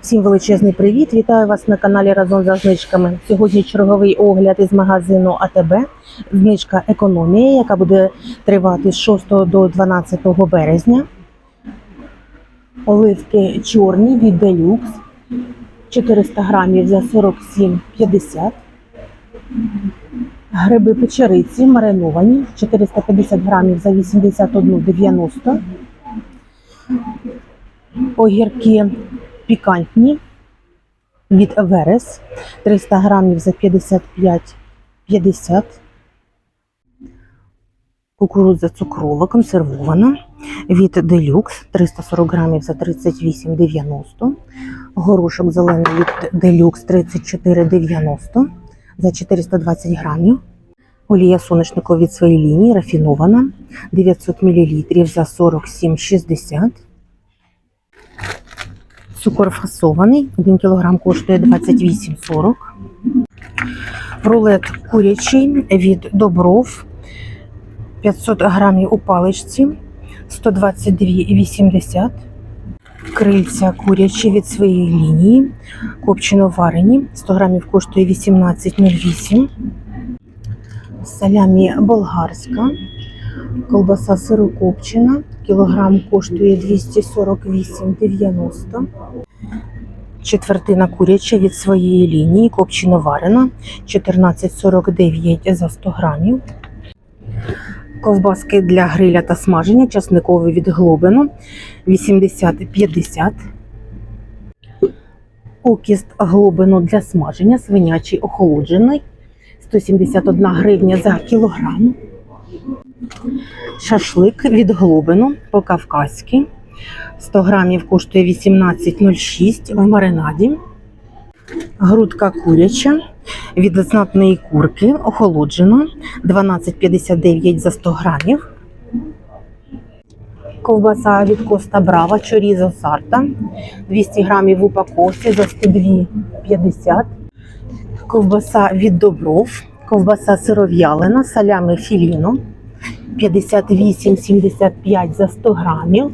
Всім величезний привіт! Вітаю вас на каналі разом за знижками. Сьогодні черговий огляд із магазину АТБ. Знижка економія, яка буде тривати з 6 до 12 березня. Оливки чорні від Deluxe 400 грамів за 47,50. Гриби печериці мариновані 450 грамів за 81,90. Огірки пікантні від Верес 300 грамів за 55,50. Кукурудза цукрова консервована від Deluxe 340 грамів за 38,90. Горошок зелений від Deluxe 34,90 за 420 грамів. Олія соняшникова від своєї лінії рафінована 900 мл за 47,60. Цукор фасований, 1 кг коштує 28,40. Рулет курячий від Добров. 500 грамів у паличці. 122,80. Крильця курячі від своєї лінії, копчено варені, 100 грамів коштує 18,08. Салямі болгарська, колбаса сирокопчена, кілограм коштує 248,90. Четвертина куряча від своєї лінії, копчено варена, 14,49 за 100 грамів. Ковбаски для гриля та смаження, часниковий від Глобину 80-50. Окіст глобину для смаження, свинячий охолоджений 171 гривня за кілограм. Шашлик від глобину по-кавказьки. 100 грамів коштує 18,06 в маринаді. Грудка куряча від знатної курки охолоджена 12,59 за 100 грамів. Ковбаса від Коста Брава Чорізо Сарта 200 грамів в упаковці за 102,50. Ковбаса від Добров, ковбаса сиров'ялина, салями філіно 58,75 за 100 грамів.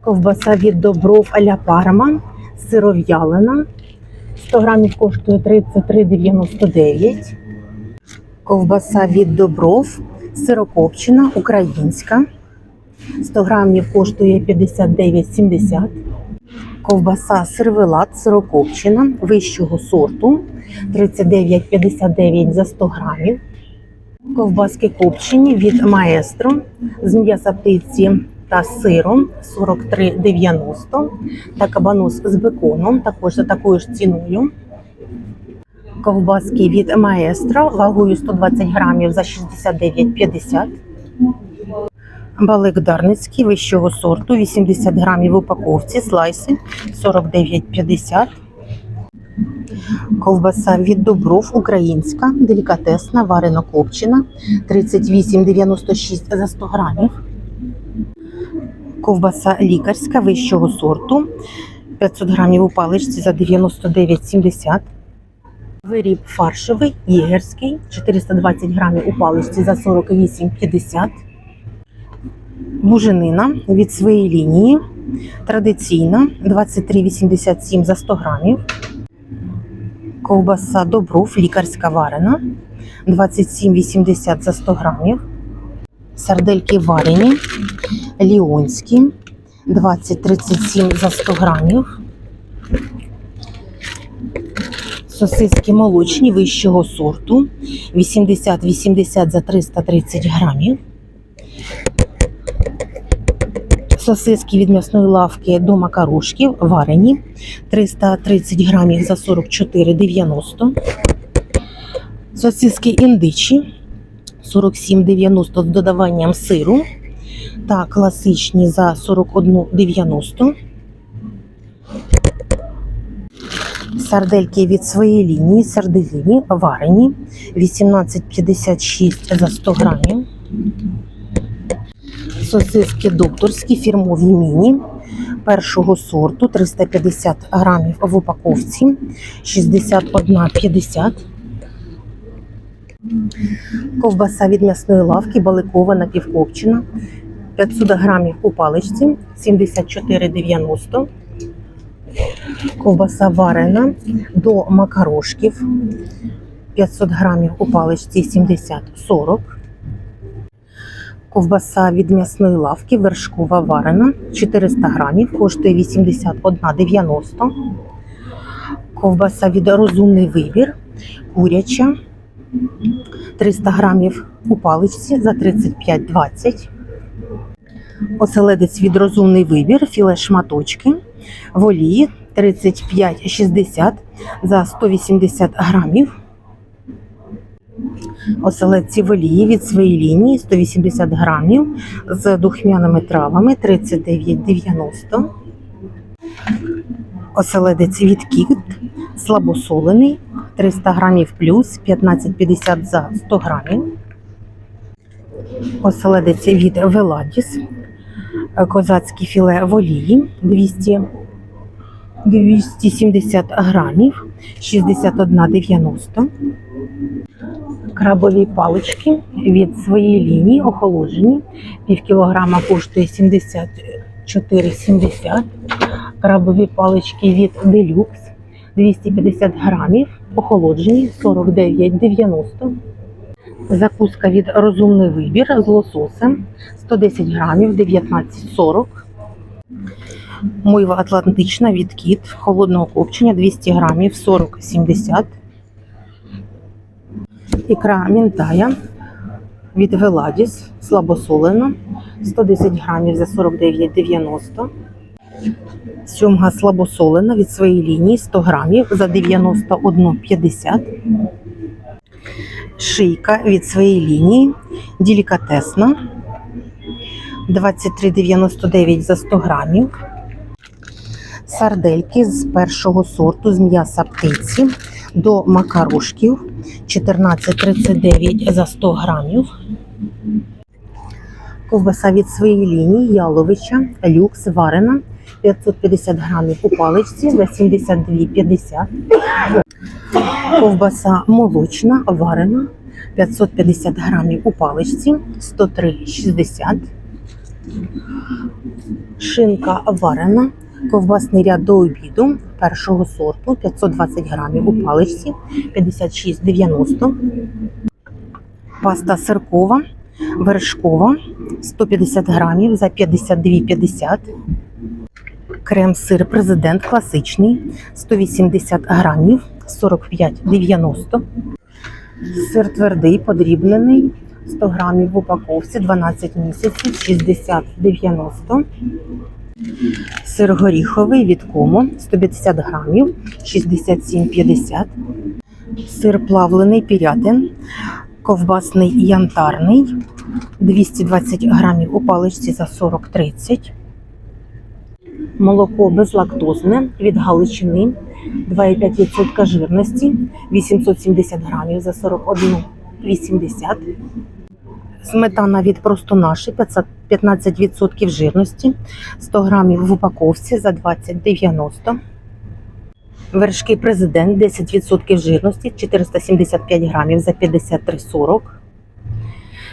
Ковбаса від Добров аля Парма, сиров'ялина. 100 грамів коштує 33,99. Ковбаса від Добров, сирокопчена, українська. 100 грамів коштує 59,70. Ковбаса сервелат сирокопчена вищого сорту 39,59 за 100 грамів. Ковбаски копчені від маестро з м'яса птиці та сиром 43,90 та кабанос з беконом також за такою ж ціною. Ковбаски від маестро вагою 120 грамів за 69,50. Балик дарницький вищого сорту 80 грамів в упаковці, слайси 49,50. Ковбаса від Добров українська, делікатесна, варено копчена 38,96 за 100 грамів. Ковбаса лікарська вищого сорту 500 грамів у паличці за 99,70. Виріб фаршовий, єгерський 420 грамів у паличці за 48,50. Буженина від своєї лінії. Традиційна 23,87 за 100 грамів. Ковбаса Добров, лікарська варена 27,80 за 100 грамів. Сардельки варені, ліонські 20,37 за 100 грамів. Сосиски молочні вищого сорту 80-80 за 330 грамів. Сосиски від м'ясної лавки до макарошків варені 330 грамів за 44,90. Сосиски індичі 47,90 з додаванням сиру та класичні за 41,90. Сардельки від своєї лінії, сардельні варені 18,56 за 100 грамів. Сосиски докторські фірмові міні першого сорту 350 грамів в упаковці 61,50. Ковбаса від м'ясної лавки баликова напівкопчена 500 грамів у паличці 74,90. Ковбаса варена до макарошків 500 грамів у паличці 70-40. Ковбаса від м'ясної лавки вершкова варена 400 грамів, коштує 81,90. Ковбаса від розумний вибір, куряча 300 грамів у паличці за 35,20. Оселедець від розумний вибір, філе шматочки в олії 35,60 за 180 грамів. Оселедці в олії від своєї лінії 180 грамів з духмяними травами 39,90. Оселедець від кіт слабосолений 300 грамів плюс 15,50 за 100 грамів. Оселедець від Веладіс козацьке філе в олії 200 270 грамів 61,90. Крабові палички від своєї лінії охолоджені. Пів кілограма коштує 74,70. Крабові палички від Делюкс 250 грамів, охолоджені 49,90. Закуска від розумний вибір з лососем 110 грамів 19,40. Мойва Атлантична від кіт холодного копчення 200 грамів 40,70. Ікра мінтая від Веладіс слабосолена 110 грамів за 49,90. Сьомга слабосолена від своєї лінії 100 грамів за 91,50. Шийка від своєї лінії делікатесна 23,99 за 100 грамів. Сардельки з першого сорту з м'яса птиці до макарошків 14,39 за 100 грамів. Ковбаса від своєї лінії яловича, люкс варена 550 грамів у паличці за 72,50. Ковбаса молочна варена 550 грамів у паличці 103,60. Шинка варена, ковбасний ряд до обіду першого сорту 520 грамів у паличці 56,90. Паста сиркова, вершкова 150 грамів за 52,50. Крем-сир президент класичний 180 грамів 45,90. Сир твердий подрібнений 100 грамів в упаковці 12 місяців 60,90. Сир горіховий від Комо 150 грамів 67,50. Сир плавлений пірятин, ковбасний янтарний 220 грамів у паличці за 40,30. Молоко безлактозне від Галичини 2,5% жирності 870 грамів за 41,80. Сметана від просто наші 15% жирності 100 грамів в упаковці за 20,90. Вершки президент 10% жирності 475 грамів за 53,40.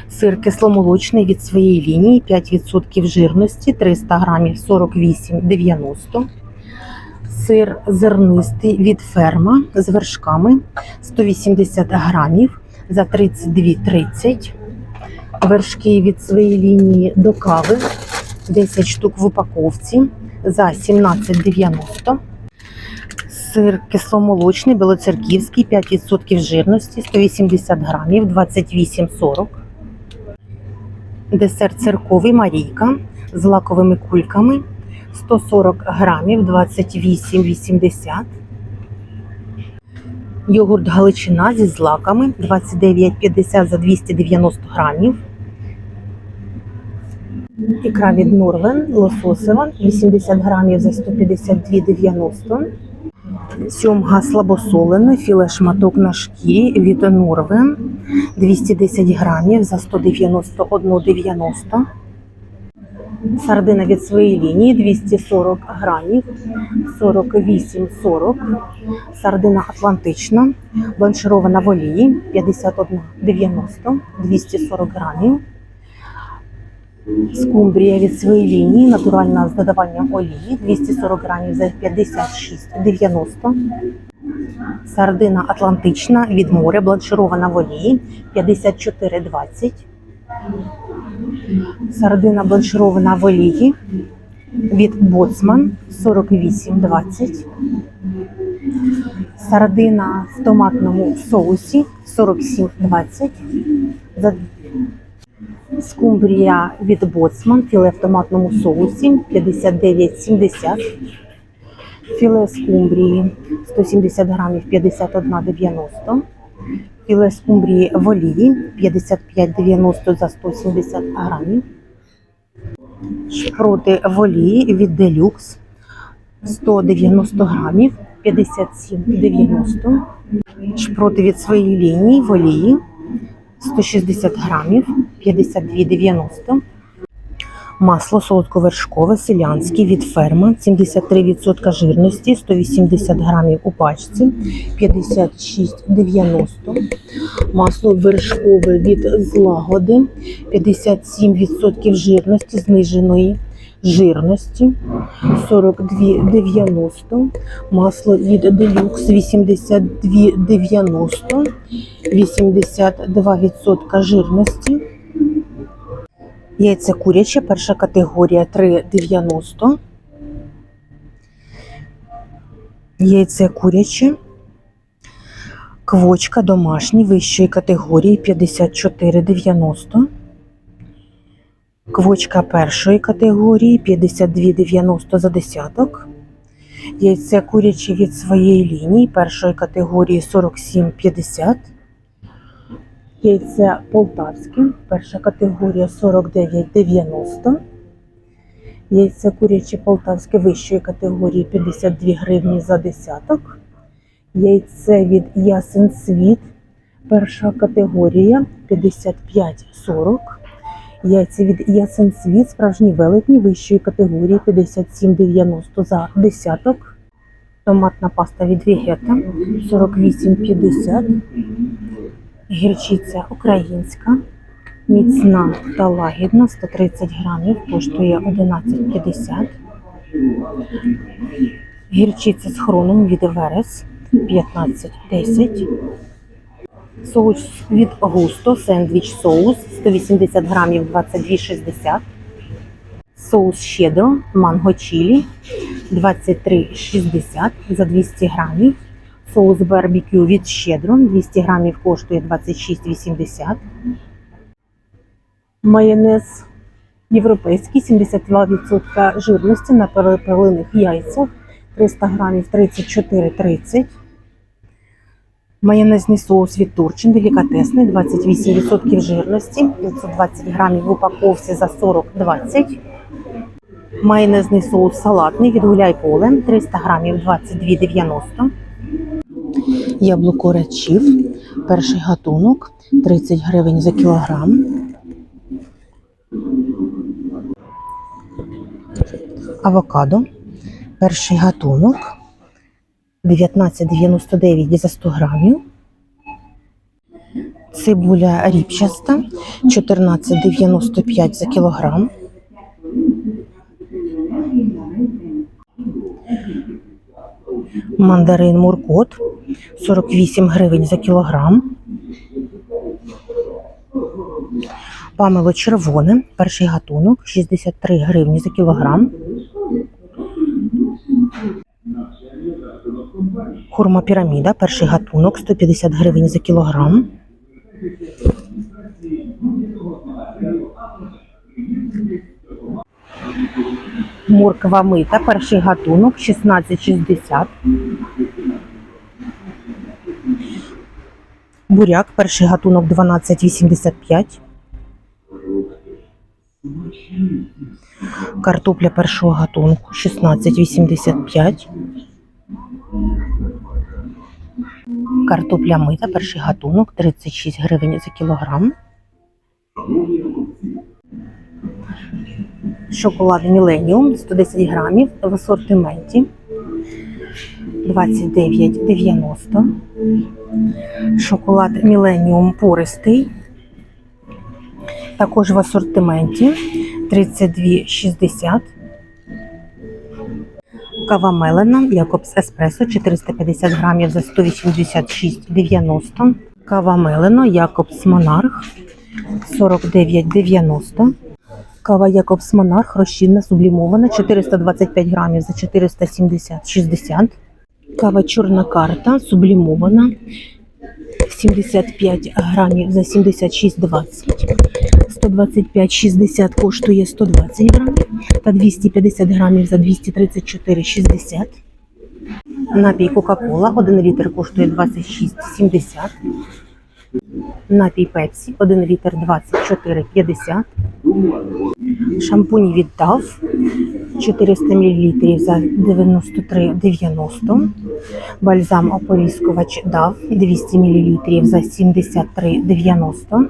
Сир кисломолочний від своєї лінії 5% жирності 300 грамів 48,90. Сир зернистий від ферма з вершками 180 грамів за 32,30. Вершки від своєї лінії до кави 10 штук в упаковці за 17,90. Сир кисломолочний білоцерківський 5% жирності 180 грамів 28,40. Десерт цирковий Марійка з лаковими кульками 140 грамів 28,80. Йогурт Галичина зі злаками 29,50 за 290 грамів. Ікра від Норвен лососева 80 грамів за 152,90. Сьомга слабосолена, філе шматок на шкірі від Норвен 210 грамів за 191,90. Сардина від своєї лінії 240 грамів 48,40. Сардина атлантична, бланширована в олії 51,90 240 грамів. Скумбрія від своєї лінії, натуральна з додаванням олії, 240 грамів за 56,90. Сардина атлантична від моря, бланширована в олії, 54,20. Сардина бланширована в олії від Боцман 48,20. Сардина в томатному соусі 47,20. За Скумбрія від Боцман, філе в томатному соусі 59,70. Філе скумбрії 170 грамів 51,90. Філе скумбрії в олії 55,90 за 170 грамів. Шпроти в олії від Делюкс 190 грамів 57,90. Шпроти від своєї лінії в олії 160 грамів 52,90. Масло солодковершкове селянське від ферма 73% жирності 180 грамів у пачці 56,90. Масло вершкове від злагоди 57% жирності зниженої жирності 42,90. Масло від Делюкс 82,90. 82% жирності. Яйця куряче, перша категорія 3,90. Яйце куряче. Квочка домашні вищої категорії 54,90. Квочка першої категорії 52,90 за десяток. Яйце куряче від своєї лінії першої категорії 47,50. Яйце полтавське, перша категорія 49,90. Яйце куряче полтавське вищої категорії 52 гривні за десяток. Яйце від ясен світ, перша категорія 55,40. Яйця від ясен світ, справжні велетні вищої категорії 57,90 за десяток. Томатна паста від Вегета 48,50. Гірчиця українська, міцна та лагідна, 130 грамів, коштує 11,50. Гірчиця з хроном від Верес 15,10. Соус від Густо, сендвіч соус 180 грамів 22,60. Соус щедро, манго чілі 23,60 за 200 грамів. Соус барбекю від щедро 200 грамів коштує 26,80. Майонез європейський 72% жирності на перепелиних яйцях 300 грамів 34,30. Майонезний соус від Турчин делікатесний 28% жирності 520 грамів в упаковці за 40,20. Майонезний соус салатний від Гуляй Поле 300 грамів 22,90. Яблуко речів, перший гатунок 30 гривень за кілограм. Авокадо, перший гатунок 19,99 за 100 грамів. Цибуля ріпчаста 14,95 за кілограм. Мандарин Муркот 48 гривень за кілограм. Памело червоне, перший гатунок 63 гривні за кілограм. Хурма піраміда, перший гатунок 150 гривень за кілограм. Морква мита, перший гатунок 16,60. Буряк, перший гатунок 12,85. Картопля першого гатунку 16,85. Картопля мита, перший гатунок 36 гривень за кілограм. Шоколад Міленіум 110 грамів в асортименті 29,90. Шоколад Міленіум пористий. Також в асортименті 32,60. Кава мелена Якобс Еспресо 450 грамів за 186,90. Кава мелена Якобс Монарх 49,90. Кава Якобс Монарх розчинна сублімована 425 грамів за 470,60. Кава чорна карта сублімована 75 грамів за 76,20. 125,60 коштує 120 грамів та 250 грамів за 234,60. Напій Кока-Кола 1 літр коштує 26,70. Напій Пепсі 1 літр 24,50. Шампунь від Дав 400 мл за 93,90. Бальзам ополіскувач Дав 200 мл за 73,90.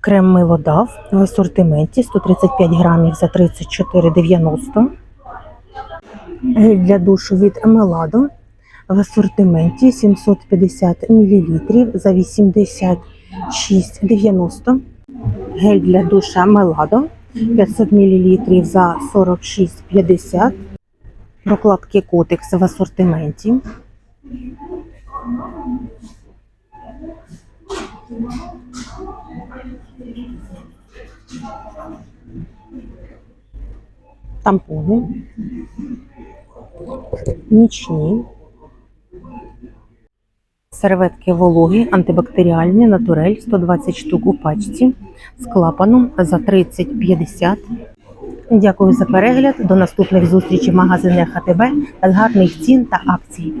Крем мило Дав в асортименті 135 грамів за 34,90. Гель для душу від Меладо в асортименті 750 мл за 86,90. Гель для душа Меладо 500 мл за 46,50. Прокладки Котекс в асортименті. Тампони. Нічні. Серветки вологі, антибактеріальні, натурель 120 штук у пачці з клапаном за 30-50. Дякую за перегляд. До наступних зустрічей в магазинах АТБ та гарних цін та акцій.